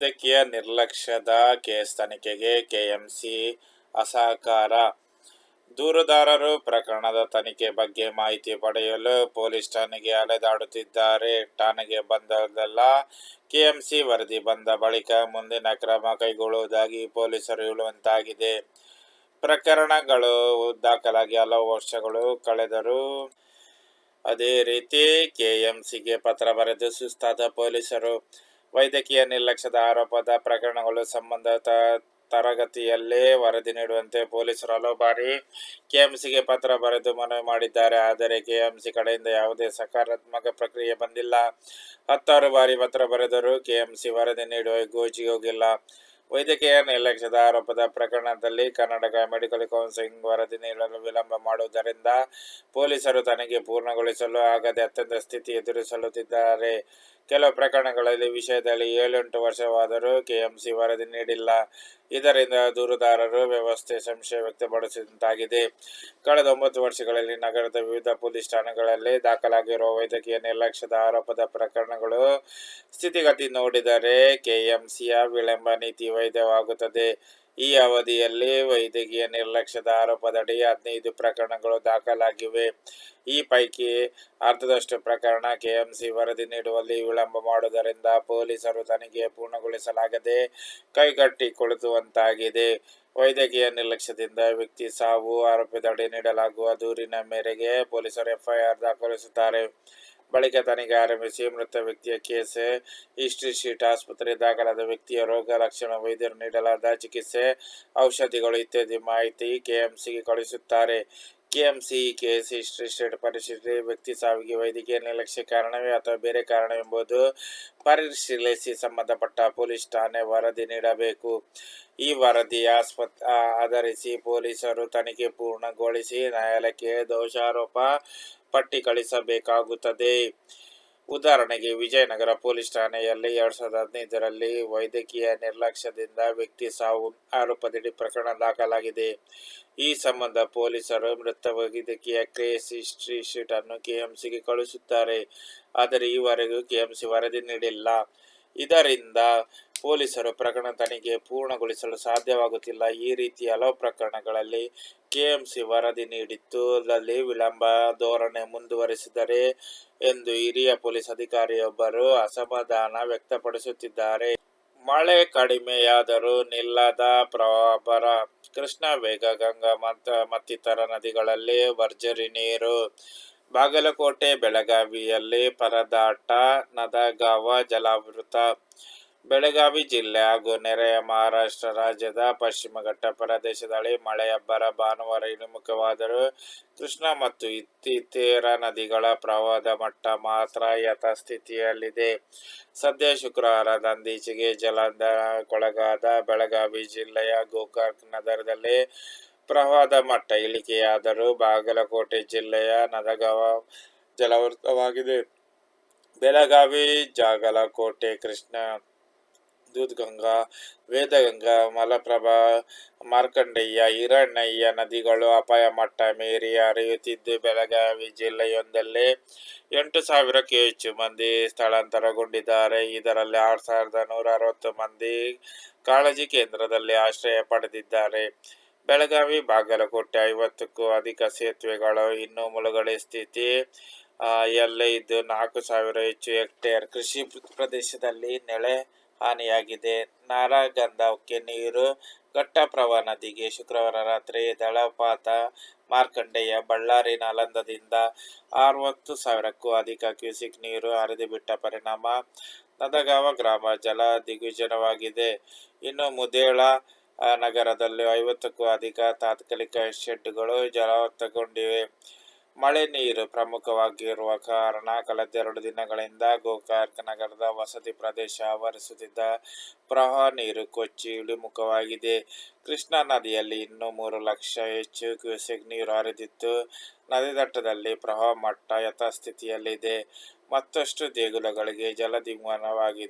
ವೈದ್ಯಕೀಯ ನಿರ್ಲಕ್ಷ್ಯದ ಕೇಸ್ ತನಿಖೆಗೆ ಕೆಎಂಸಿ ಅಸಹಕಾರ. ದೂರುದಾರರು ಪ್ರಕರಣದ ತನಿಖೆ ಬಗ್ಗೆ ಮಾಹಿತಿ ಪಡೆಯಲು ಪೊಲೀಸ್ ಠಾಣೆಗೆ ಅಲೆದಾಡುತ್ತಿದ್ದಾರೆ. ಠಾಣೆಗೆ ಬಂದಲ್ಲ ಕೆಎಂಸಿ ವರದಿ ಬಂದ ಬಳಿಕ ಮುಂದಿನ ಕ್ರಮ ಕೈಗೊಳ್ಳುವುದಾಗಿ ಪೊಲೀಸರು ಹೇಳುವಂತಾಗಿದೆ. ಪ್ರಕರಣಗಳು ದಾಖಲಾಗಿ ಹಲವು ವರ್ಷಗಳು ಕಳೆದರು ಅದೇ ರೀತಿ ಕೆಎಂಸಿಗೆ ಪತ್ರ ಬರೆದು ಸುಸ್ತಾದ ಪೊಲೀಸರು ವೈದ್ಯಕೀಯ ನಿರ್ಲಕ್ಷ್ಯದ ಆರೋಪದ ಪ್ರಕರಣಗಳು ಸಂಬಂಧ ತರಗತಿಯಲ್ಲೇ ವರದಿ ನೀಡುವಂತೆ ಪೊಲೀಸರು ಹಲವು ಬಾರಿ ಕೆಎಂಸಿಗೆ ಪತ್ರ ಬರೆದು ಮನವಿ ಮಾಡಿದ್ದಾರೆ. ಆದರೆ ಕೆಎಂಸಿ ಕಡೆಯಿಂದ ಯಾವುದೇ ಸಕಾರಾತ್ಮಕ ಪ್ರಕ್ರಿಯೆ ಬಂದಿಲ್ಲ. ಹತ್ತಾರು ಬಾರಿ ಪತ್ರ ಬರೆದರೂ ಕೆಎಂಸಿ ವರದಿ ನೀಡುವ ಗೋಜಿಗೆ ಹೋಗಿಲ್ಲ. ವೈದ್ಯಕೀಯ ನಿರ್ಲಕ್ಷ್ಯದ ಆರೋಪದ ಪ್ರಕರಣದಲ್ಲಿ ಕರ್ನಾಟಕ ಮೆಡಿಕಲ್ ಕೌನ್ಸಿಲಿಂಗ್ ವರದಿ ನೀಡಲು ವಿಳಂಬ ಮಾಡುವುದರಿಂದ ಪೊಲೀಸರು ತನಿಖೆ ಪೂರ್ಣಗೊಳಿಸಲು ಆಗದೆ ಅತ್ಯಂತ ಸ್ಥಿತಿ ಎದುರಿಸಲುತ್ತಿದ್ದಾರೆ. ಕೆಲವು ಪ್ರಕರಣಗಳಲ್ಲಿ ವಿಷಯದಲ್ಲಿ ಏಳೆಂಟು ವರ್ಷವಾದರೂ ಕೆಎಂಸಿ ವರದಿ ನೀಡಿಲ್ಲ. ಇದರಿಂದ ದೂರುದಾರರು ವ್ಯವಸ್ಥೆ ಸಂಶಯ ವ್ಯಕ್ತಪಡಿಸಿದಂತಾಗಿದೆ. ಕಳೆದ ಒಂಬತ್ತು ವರ್ಷಗಳಲ್ಲಿ ನಗರದ ವಿವಿಧ ಪೊಲೀಸ್ ಠಾಣೆಗಳಲ್ಲಿ ದಾಖಲಾಗಿರುವ ವೈದ್ಯಕೀಯ ನಿರ್ಲಕ್ಷ್ಯದ ಆರೋಪದ ಪ್ರಕರಣಗಳು ಸ್ಥಿತಿಗತಿ ನೋಡಿದರೆ ಕೆಎಂಸಿಯ ವಿಳಂಬ ನೀತಿ ವೈದ್ಯವಾಗುತ್ತದೆ ಈ ಅವಧಿಯಲ್ಲಿ ವೈದ್ಯಕೀಯ ನಿರ್ಲಕ್ಷ್ಯದ ಆರೋಪದಡಿ ಹದಿನೈದು ಪ್ರಕರಣಗಳು ದಾಖಲಾಗಿವೆ. ಈ ಪೈಕಿ ಅರ್ಧದಷ್ಟು ಪ್ರಕರಣ ಕೆಎಂಸಿ ವರದಿ ನೀಡುವಲ್ಲಿ ವಿಳಂಬ ಮಾಡುವುದರಿಂದ ಪೊಲೀಸರು ತನಿಖೆ ಪೂರ್ಣಗೊಳಿಸಲಾಗದೆ ಕೈಗಟ್ಟಿ ಕುಳಿತುವಂತಾಗಿದೆ. ವೈದ್ಯಕೀಯ ನಿರ್ಲಕ್ಷ್ಯದಿಂದ ವ್ಯಕ್ತಿ ಸಾವು ಆರೋಪದಡಿ ನೀಡಲಾಗುವ ದೂರಿನ ಮೇರೆಗೆ ಪೊಲೀಸರು ಎಫ್ಐಆರ್ ದಾಖಲಿಸುತ್ತಾರೆ. ಬಳಿಕ ತನಿಖೆ ಆರಂಭಿಸಿ ಮೃತ ವ್ಯಕ್ತಿಯ ಕೇಸ್ ಹಿಸ್ಟ್ರಿ ಶೀಟ್ ಆಸ್ಪತ್ರೆ ದಾಖಲಾದ ವ್ಯಕ್ತಿಯ ರೋಗ ಲಕ್ಷಣ ವೈದ್ಯರು ನೀಡಲಾದ ಚಿಕಿತ್ಸೆ ಔಷಧಿಗಳು ಇತ್ಯಾದಿ ಮಾಹಿತಿ ಕೆಎಂಸಿಗೆ ಕಳುಹಿಸುತ್ತಾರೆ. ಕೆಎಂಸಿ ಕೆಎಸ್ಸಿ ಸ್ಟೇಟ್ ಪರಿಶೀಲಿಸಿ ವ್ಯಕ್ತಿ ಸಾವಿಗೆ ವೈದ್ಯಕೀಯ ನಿರ್ಲಕ್ಷ್ಯ ಕಾರಣವೇ ಅಥವಾ ಬೇರೆ ಕಾರಣವೆಂಬುದು ಪರಿಶೀಲಿಸಿ ಸಂಬಂಧಪಟ್ಟ ಪೊಲೀಸ್ ಠಾಣೆ ವರದಿ ನೀಡಬೇಕು. ಈ ವರದಿ ಆಸ್ಪತ್ ಆಧರಿಸಿ ಪೊಲೀಸರು ತನಿಖೆ ಪೂರ್ಣಗೊಳಿಸಿ ನ್ಯಾಯಾಲಯಕ್ಕೆ ದೋಷಾರೋಪ ಪಟ್ಟಿ ಕಳಿಸಬೇಕಾಗುತ್ತದೆ ಉದಾಹರಣೆಗೆ, ವಿಜಯನಗರ ಪೊಲೀಸ್ ಠಾಣೆಯಲ್ಲಿ ಎರಡ್ ಸಾವಿರದ ಹದಿನೈದರಲ್ಲಿ ವೈದ್ಯಕೀಯ ನಿರ್ಲಕ್ಷ್ಯದಿಂದ ವ್ಯಕ್ತಿ ಸಾವು ಆರೋಪದಡಿ ಪ್ರಕರಣ ದಾಖಲಾಗಿದೆ. ಈ ಸಂಬಂಧ ಪೊಲೀಸರು ಮೃತ ವೈದ್ಯಕೀಯ ಕೇಸ್ ಹಿಸ್ಟ್ರಿ ಶೀಟ್ ಅನ್ನು ಕೆಎಂಸಿಗೆ ಕಳುಹಿಸುತ್ತಾರೆ. ಆದರೆ ಈವರೆಗೂ ಕೆಎಂಸಿ ವರದಿ ನೀಡಿಲ್ಲ. ಇದರಿಂದ ಪೊಲೀಸರು ಪ್ರಕರಣ ತನಿಖೆ ಪೂರ್ಣಗೊಳಿಸಲು ಸಾಧ್ಯವಾಗುತ್ತಿಲ್ಲ. ಈ ರೀತಿ ಹಲವು ಪ್ರಕರಣಗಳಲ್ಲಿ ಕೆಎಂಸಿ ವರದಿ ನೀಡಿತ್ತು. ಅಲ್ಲಿ ವಿಳಂಬ ಧೋರಣೆ ಮುಂದುವರಿಸಿದರೆ ಎಂದು ಹಿರಿಯ ಪೊಲೀಸ್ ಅಧಿಕಾರಿಯೊಬ್ಬರು ಅಸಮಾಧಾನ ವ್ಯಕ್ತಪಡಿಸುತ್ತಿದ್ದಾರೆ. ಮಳೆ ಕಡಿಮೆಯಾದರೂ ನಿಲ್ಲದ ಪ್ರವಾಹ ಕೃಷ್ಣ ವೇಗಗಂಗಾ ಮತ್ತ ಮತ್ತಿತರ ನದಿಗಳಲ್ಲಿ ಭರ್ಜರಿ ನೀರು, ಬಾಗಲಕೋಟೆ, ಬೆಳಗಾವಿಯಲ್ಲಿ ಪರದಾಟ, ನದಗಾವ, ಜಲಾವೃತ ಬೆಳಗಾವಿ ಜಿಲ್ಲೆ ಹಾಗೂ ನೆರೆಯ ಮಹಾರಾಷ್ಟ್ರ ರಾಜ್ಯದ ಪಶ್ಚಿಮ ಘಟ್ಟ ಪ್ರದೇಶದಲ್ಲಿ ಮಳೆಯಬ್ಬರ ಭಾನುವಾರ ಇಳಿಮುಖವಾದರೂ ಕೃಷ್ಣ ಮತ್ತು ಇತರ ನದಿಗಳ ಪ್ರವಾಹದ ಮಟ್ಟ ಮಾತ್ರ ಯಥಾಸ್ಥಿತಿಯಲ್ಲಿದೆ. ಸದ್ಯ ಶುಕ್ರವಾರದಂದೀಚೆಗೆ ಜಲಾಂದೋಲನಕ್ಕೊಳಗಾದ ಬೆಳಗಾವಿ ಜಿಲ್ಲೆಯ ಗೋಕಾಕ್ ನಗರದಲ್ಲಿ ಪ್ರವಾಹದ ಮಟ್ಟ ಇಳಿಕೆಯಾದರೂ ಬಾಗಲಕೋಟೆ ಜಿಲ್ಲೆಯ ನದಗಾವ ಜಲವೃತವಾಗಿದೆ. ಬೆಳಗಾವಿ, ಜಾಗಲಕೋಟೆ, ಕೃಷ್ಣ ದೂದ್ಗಂಗಾ ವೇದಗಂಗಾ, ಮಲಪ್ರಭಾ ಮಾರ್ಕಂಡೇಯ ಹಿರಣ್ಣಯ್ಯ ನದಿಗಳು ಅಪಾಯ ಮಟ್ಟ ಮೀರಿ ಹರಿಯುತ್ತಿದ್ದು ಬೆಳಗಾವಿ ಜಿಲ್ಲೆಯೊಂದಲ್ಲೇ ಎಂಟು ಸಾವಿರಕ್ಕೂ ಹೆಚ್ಚು ಮಂದಿ ಸ್ಥಳಾಂತರಗೊಂಡಿದ್ದಾರೆ. ಇದರಲ್ಲಿ ಆರು ಸಾವಿರದ ನೂರ ಅರವತ್ತು ಮಂದಿ ಕಾಳಜಿ ಕೇಂದ್ರದಲ್ಲಿ ಆಶ್ರಯ ಪಡೆದಿದ್ದಾರೆ. ಬೆಳಗಾವಿ, ಬಾಗಲಕೋಟೆ ಐವತ್ತಕ್ಕೂ ಅಧಿಕ ಸೇತುವೆಗಳು ಇನ್ನೂ ಮುಳುಗಡೆ ಸ್ಥಿತಿ ಎಲ್ಲ ಇದ್ದು ನಾಲ್ಕು ಸಾವಿರ ಹೆಚ್ಚು ಹೆಕ್ಟೇರ್ ಕೃಷಿ ಪ್ರದೇಶದಲ್ಲಿ ನೆಲೆ ಹಾನಿಯಾಗಿದೆ. ನಾರಾಗಂಧಕ್ಕೆ ನೀರು ಘಟ್ಟಪ್ರಭಾ ನದಿಗೆ ಶುಕ್ರವಾರ ರಾತ್ರಿ ದಳಪಾತ ಮಾರ್ಕಂಡೆಯ ಬಳ್ಳಾರಿ ನಾಲಂದದಿಂದ ಅರವತ್ತು ಸಾವಿರಕ್ಕೂ ಅಧಿಕ ಕ್ಯೂಸಿಕ್ ನೀರು ಹರಿದುಬಿಟ್ಟ ಪರಿಣಾಮ ನದಗಾವ ಗ್ರಾಮ ಜಲ ದಿಗ್ವಿಜನವಾಗಿದೆ. ಇನ್ನು ಮುದೇಳ ನಗರದಲ್ಲಿ ಐವತ್ತಕ್ಕೂ ಅಧಿಕ ತಾತ್ಕಾಲಿಕ ಶೆಡ್ಗಳು ಜಲಾವೃತಗೊಂಡಿವೆ ಮಳೆ ನೀರು ಪ್ರಮುಖವಾಗಿರುವ ಕಾರಣ ಕಳೆದೆರಡು ದಿನಗಳಿಂದ ಗೋಕಾಕ್ ನಗರದ ವಸತಿ ಪ್ರದೇಶ ಆವರಿಸುತ್ತಿದ್ದ ಪ್ರವಾಹ ನೀರು ಕೊಚ್ಚಿ ಇಳಿಮುಖವಾಗಿದೆ. ಕೃಷ್ಣಾ ನದಿಯಲ್ಲಿ ಇನ್ನೂ ಮೂರು ಲಕ್ಷ ಹೆಚ್ಚು ಕ್ಯೂಸೆಕ್ ನೀರು ಹರಿದಿತ್ತು ನದಿ ದಟ್ಟದಲ್ಲಿ ಪ್ರವಾಹ ಮಟ್ಟ ಯಥಾಸ್ಥಿತಿಯಲ್ಲಿದೆ. ಮತ್ತಷ್ಟು ದೇಗುಲಗಳಿಗೆ ಜಲದಿಗ್ಬಂಧನವಾಗಿದೆ